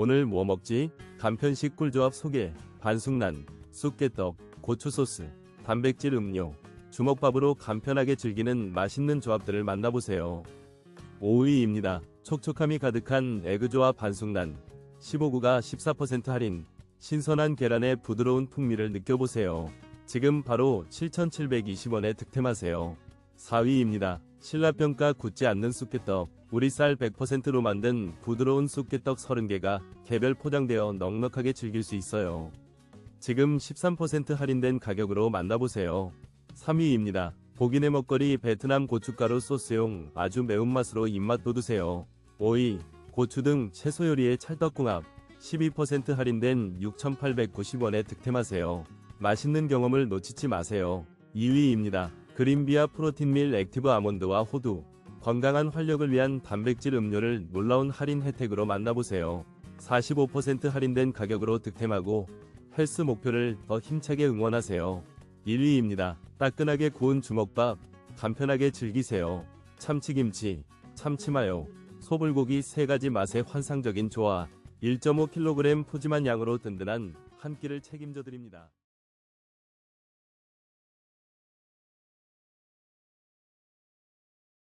오늘 뭐 먹지? 간편식 꿀조합 소개. 반숙란, 쑥개떡, 고추소스, 단백질 음료. 주먹밥으로 간편하게 즐기는 맛있는 조합들을 만나보세요. 5위입니다. 촉촉함이 가득한 에그조합 반숙란. 15구가 14% 할인. 신선한 계란의 부드러운 풍미를 느껴보세요. 지금 바로 7,720원에 득템하세요. 4위입니다. 신라평가 굳지 않는 쑥개떡. 우리 쌀 100%로 만든 부드러운 쑥개떡 30개가 개별 포장되어 넉넉하게 즐길 수 있어요. 지금 13% 할인된 가격으로 만나보세요. 3위입니다. 고기내 먹거리 베트남 고춧가루 소스용 아주 매운맛으로 입맛 돋우세요. 5위. 고추 등 채소 요리의 찰떡궁합 12% 할인된 6,890원에 득템하세요. 맛있는 경험을 놓치지 마세요. 2위입니다. 그린비아 프로틴밀 액티브 아몬드와 호두 건강한 활력을 위한 단백질 음료를 놀라운 할인 혜택으로 만나보세요. 45% 할인된 가격으로 득템하고 헬스 목표를 더 힘차게 응원하세요. 1위입니다. 따끈하게 구운 주먹밥 간편하게 즐기세요. 참치김치, 참치마요, 소불고기 세 가지 맛의 환상적인 조화 1.5kg 푸짐한 양으로 든든한 한 끼를 책임져 드립니다.